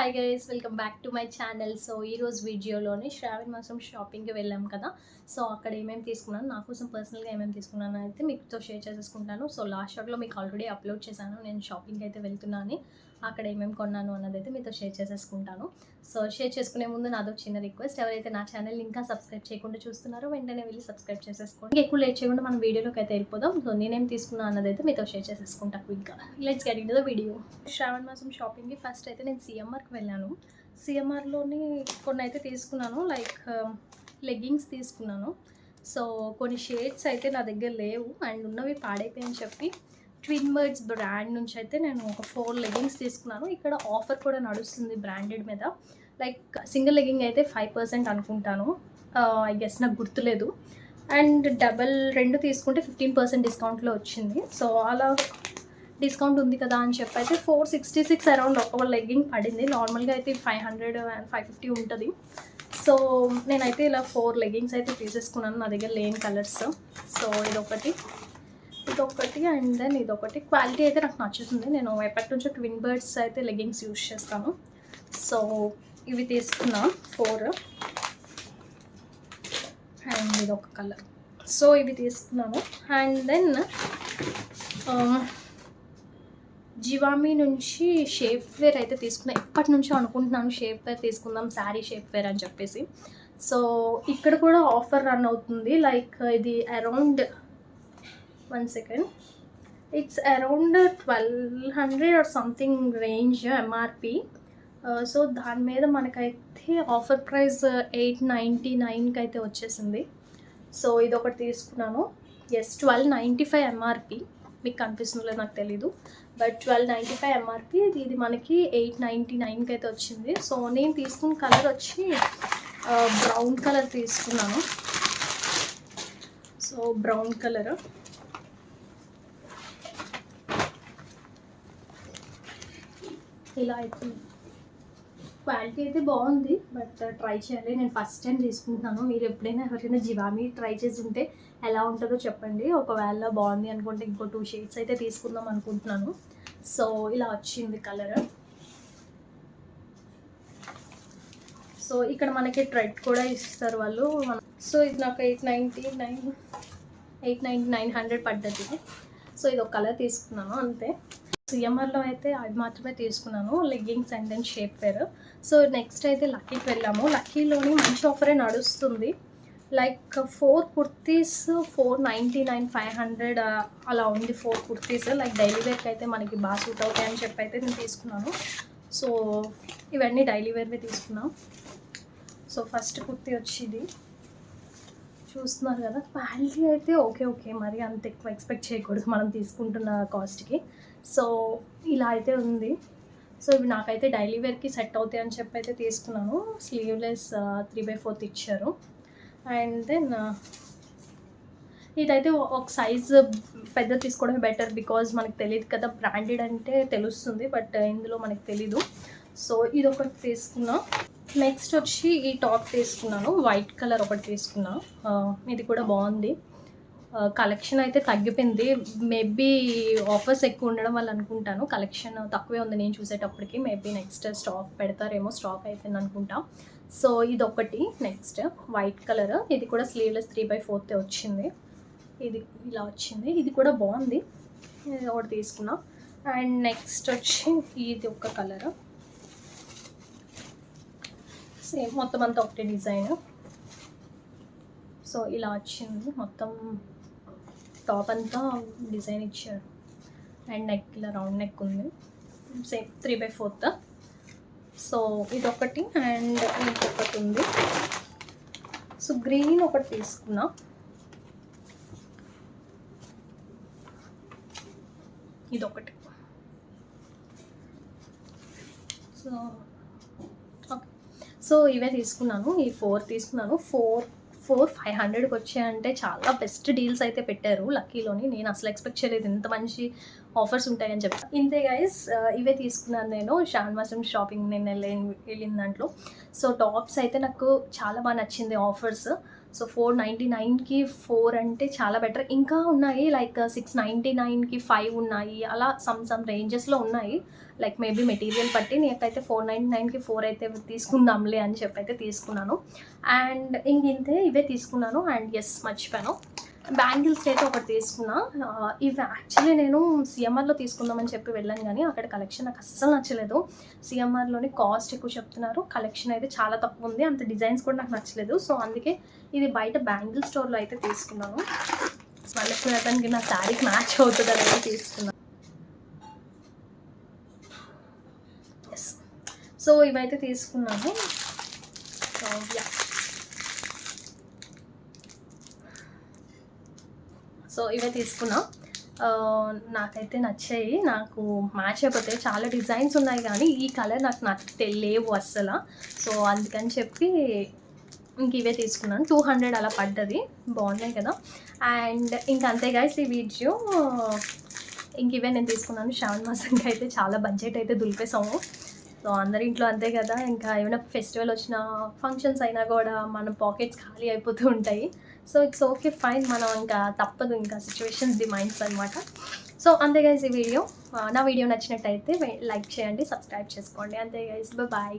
Hi guys welcome back to my channel so ఈరోజు వీడియోలోని శ్రావణ మాసం షాపింగ్కి వెళ్ళాం కదా. సో అక్కడ ఏమేమి తీసుకున్నాను? నా కోసం పర్సనల్గా ఏమేమి తీసుకున్నాను అయితే మీతో షేర్ చేసేసుకుంటాను. సో లాస్ట్ షాట్లో మీకు ఆల్రెడీ అప్లోడ్ చేశాను. నేను షాపింగ్ అయితే వెళ్తున్నాను. అక్కడ ఏమేమి కొన్నాను అన్నది అయితే మీతో షేర్ చేసేసుకుంటాను. సో షేర్ చేసుకునే ముందు నాదో చిన్న రిక్వెస్ట్. ఎవరైతే నా ఛానల్ ఇంకా సబ్స్క్రైబ్ చేయకుండా చూస్తున్నారో వెంటనే వెళ్ళి సబ్స్క్రైబ్ చేసేసుకోండి. ఎక్కువ లేట్ చేయకుండా మనం వీడియోలోకి అయితే వెళ్ళిపోదాం. సో నేనేం తీసుకున్నాను అన్నది అయితే మీతో షేర్ చేసేసుకుంటా క్విక్గా. Let's get in the video Shravana మాసం షాపింగ్కి ఫస్ట్ అయితే నేను సిఎంఆర్కి వెళ్ళాను. సిఎంఆర్లోని కొన్ని అయితే తీసుకున్నాను. లైక్ um, లెగ్గింగ్స్ తీసుకున్నాను. సో కొన్ని షేడ్స్ అయితే నా దగ్గర లేవు. అండ్ ఉన్నవి పాడైపోయాయని చెప్పి ట్విన్ బర్డ్స్ బ్రాండ్ నుంచి అయితే నేను ఒక ఫోర్ లెగ్గింగ్స్ తీసుకున్నాను. ఇక్కడ ఆఫర్ కూడా నడుస్తుంది బ్రాండెడ్ మీద. లైక్ సింగిల్ లెగ్గింగ్ అయితే ఫైవ్ పర్సెంట్ అనుకుంటాను. Uh, ఐ గెస్ నాకు గుర్తులేదు. అండ్ డబల్ రెండు తీసుకుంటే ఫిఫ్టీన్ పర్సెంట్ డిస్కౌంట్లో వచ్చింది. సో అలా డిస్కౌంట్ ఉంది కదా అని చెప్పి అయితే ఫోర్ సిక్స్టీ సిక్స్ అరౌండ్ ఒక లెగ్గింగ్ పడింది. నార్మల్గా అయితే five hundred and five fifty ఉంటుంది. సో నేనైతే ఇలా ఫోర్ లెగ్గింగ్స్ అయితే తీసేసుకున్నాను. నా దగ్గర లేని కలర్స్ సో ఇదొకటి. ఇదొకటి అండ్ దెన్ ఇదొకటి. క్వాలిటీ అయితే నాకు నచ్చుతుంది. నేను ఎప్పటి నుంచో ట్విన్ బర్డ్స్ అయితే లెగ్గింగ్స్ యూస్ చేస్తాను. సో ఇవి తీసుకున్నా ఫోర్. అండ్ ఇదొక కలర్. సో ఇవి తీసుకున్నాను. అండ్ దెన్ జివామి నుంచి షేప్ వేర్ అయితే తీసుకున్నా. ఎప్పటి నుంచో అనుకుంటున్నాను షేప్ వేర్ తీసుకుందాం శారీ షేప్ వేర్ అని చెప్పేసి. సో ఇక్కడ కూడా ఆఫర్ రన్ అవుతుంది. లైక్ ఇది around one second it's around twelve hundred or something range MRP so దాని మీద మనకైతే ఆఫర్ ప్రైస్ ఎయిట్ నైంటీ నైన్కి అయితే వచ్చేసింది. సో ఇది ఒకటి తీసుకున్నాను yes twelve ninety five MRP మీకు కనిపిస్తుందో నాకు తెలీదు. But twelve ninety five MRP ఇది ఇది మనకి ఎయిట్ నైంటీ నైన్కి అయితే వచ్చింది. సో నేను తీసుకున్న కలర్ వచ్చి బ్రౌన్ కలర్ తీసుకున్నాను. సో బ్రౌన్ కలర్ ఇలా అవుతుంది క్వాలిటీ అయితే బాగుంది బట్ ట్రై చేయాలి. నేను ఫస్ట్ టైం తీసుకుంటున్నాను. మీరు ఎప్పుడైనా ఎవరైనా జివామి ట్రై చేసి ఉంటే ఎలా ఉంటుందో చెప్పండి. ఒకవేళ బాగుంది అనుకుంటే ఇంకో టూ షేడ్స్ అయితే తీసుకుందాం అనుకుంటున్నాను. సో ఇలా వచ్చింది కలర్. సో ఇక్కడ మనకి ట్రెడ్ కూడా ఇస్తారు వాళ్ళు. సో ఇది నాకు eight ninety nine eight ninety nine hundred పడ్డది. సో ఇది ఒక కలర్ తీసుకున్నాను అంతే. సిఎంఆర్లో అయితే అది మాత్రమే తీసుకున్నాను. Leggings and then shape wear so next అయితే లక్కీకి వెళ్ళాము. లక్కీలోని మంచి ఆఫరే నడుస్తుంది. Like four kurtis four ninety nine five hundred అలా ఉంది ఫోర్ కుర్తీస్. లైక్ డైలీ వేర్కి అయితే మనకి బాగా సూట్ అవుతాయి అని చెప్పి అయితే నేను తీసుకున్నాను. సో ఇవన్నీ డైలీ వేర్వే తీసుకున్నాం. సో ఫస్ట్ కుర్తీ వచ్చింది. చూస్తున్నారు కదా క్వాలిటీ అయితే ఓకే ఓకే. మరి అంత ఎక్కువ ఎక్స్పెక్ట్ చేయకూడదు మనం తీసుకుంటున్న కాస్ట్కి. సో ఇలా అయితే ఉంది. సో ఇవి నాకైతే డైలీ వేర్కి సెట్ అవుతాయి అని చెప్పి అయితే తీసుకున్నాను. స్లీవ్లెస్ త్రీ బై ఫోర్త్ ఇచ్చారు. అండ్ దెన్ ఇదైతే ఒక సైజ్ పెద్ద తీసుకోవడం బెటర్ బికాజ్ మనకు తెలియదు కదా బ్రాండెడ్ అంటే తెలుస్తుంది బట్ ఇందులో మనకు తెలీదు. సో ఇది ఒకటి తీసుకున్నా. నెక్స్ట్ వచ్చి ఈ టాప్ తీసుకున్నాను. వైట్ కలర్ ఒకటి తీసుకున్నా ఇది కూడా బాగుంది. కలెక్షన్ అయితే తగ్గిపోయింది. మేబీ ఆఫర్స్ ఎక్కువ ఉండడం వల్ల అనుకుంటాను. కలెక్షన్ తక్కువే ఉంది నేను చూసేటప్పటికి. మేబీ నెక్స్ట్ స్టాక్ పెడతారేమో స్టాక్ అయిపోయింది అనుకుంటా. సో ఇది ఒకటి నెక్స్ట్ వైట్ కలర్ ఇది కూడా స్లీవ్లెస్ త్రీ బై ఫోర్త్ వచ్చింది. ఇది ఇలా వచ్చింది. ఇది కూడా బాగుంది. ఒకటి తీసుకున్నా. అండ్ నెక్స్ట్ వచ్చి ఇది ఒక కలర్ సేమ్ మొత్తం అంతా ఒకటే డిజైన్. సో ఇలా వచ్చింది. మొత్తం టాప్ అంతా డిజైన్ ఇచ్చారు. అండ్ నెక్ ఇలా రౌండ్ నెక్ ఉంది. Same three by fourth so ఇదొకటి అండ్ ఇంకొకటి ఉంది. సో గ్రీన్ ఒకటి తీసుకున్నా. ఇదొకటి. సో సో ఇవే తీసుకున్నాను. ఈ ఫోర్ తీసుకున్నాను. ఫోర్ ఫోర్ ఫైవ్ హండ్రెడ్కి వచ్చాయంటే చాలా బెస్ట్ డీల్స్ అయితే పెట్టారు. లక్కీలోని నేను అసలు ఎక్స్పెక్ట్ చేయలేదు. ఇంత మంచి ఆఫర్స్ ఉంటాయని చెప్పి. ఇంతే గైస్ ఇవే తీసుకున్నాను నేను. షాన్వాసం షాపింగ్ నేను వెళ్ళి వెళ్ళిన దాంట్లో. సో టాప్స్ అయితే నాకు చాలా బాగా నచ్చింది ఆఫర్స్. సో ఫోర్ నైంటీ నైన్కి ఫోర్ అంటే చాలా బెటర్. ఇంకా ఉన్నాయి లైక్ uh, సిక్స్ నైంటీ నైన్కి ఫైవ్ ఉన్నాయి అలా సమ్ సమ్ రేంజెస్లో ఉన్నాయి. లైక్ మేబీ మెటీరియల్ బట్టి నేనైతే ఫోర్ నైంటీ నైన్కి ఫోర్ అయితే తీసుకుందాంలే అని చెప్పి అయితే తీసుకున్నాను. అండ్ ఇంక ఇంతే ఇవే తీసుకున్నాను. అండ్ ఎస్ మర్చిపోయాను. బ్యాంగిల్స్ అయితే ఒకటి తీసుకున్నా. ఇవి యాక్చువల్లీ నేను సిఎంఆర్లో తీసుకుందామని చెప్పి వెళ్ళాను కానీ అక్కడ కలెక్షన్ నాకు అస్సలు నచ్చలేదు. సిఎంఆర్లోని కాస్ట్ ఎక్కువ చెప్తున్నారు. కలెక్షన్ అయితే చాలా తక్కువ ఉంది. అంత డిజైన్స్ కూడా నాకు నచ్చలేదు. సో అందుకే ఇది బయట బ్యాంగిల్ స్టోర్లో అయితే తీసుకున్నాను. వాళ్ళకి అతనికి నా శారీకి మ్యాచ్ అవుతుంది అనేది తీసుకున్నాను ఎస్ సో ఇవైతే తీసుకున్నాను. యా సో ఇవే తీసుకున్నాం. నాకైతే నచ్చాయి. నాకు మ్యాచ్ అయిపోతే చాలా డిజైన్స్ ఉన్నాయి కానీ ఈ కలర్ నాకు నాకు లేవు అస్సలు. సో అందుకని చెప్పి ఇంక ఇవే తీసుకున్నాను. టూ హండ్రెడ్ అలా పడ్డది. బాగున్నాయి కదా. అండ్ ఇంక అంతే గాయస్ ఈ వీడియో ఇంక ఇవే నేను తీసుకున్నాను. శ్రావణ మాసంకి అయితే చాలా బడ్జెట్ అయితే దులిపేసాము సో అందరి ఇంట్లో అంతే కదా. ఇంకా ఏమైనా ఫెస్టివల్ వచ్చిన ఫంక్షన్స్ అయినా కూడా మన పాకెట్స్ ఖాళీ అయిపోతూ ఉంటాయి. సో ఇట్స్ ఓకే ఫైన్ మనం ఇంకా తప్పదు ఇంకా సిచ్యువేషన్స్ డిమైండ్స్ అనమాట సో అంతే గైజ్ ఈ వీడియో నా వీడియో నచ్చినట్టయితే లైక్ చేయండి సబ్స్క్రైబ్ చేసుకోండి. అంతే గైస్ బాయ్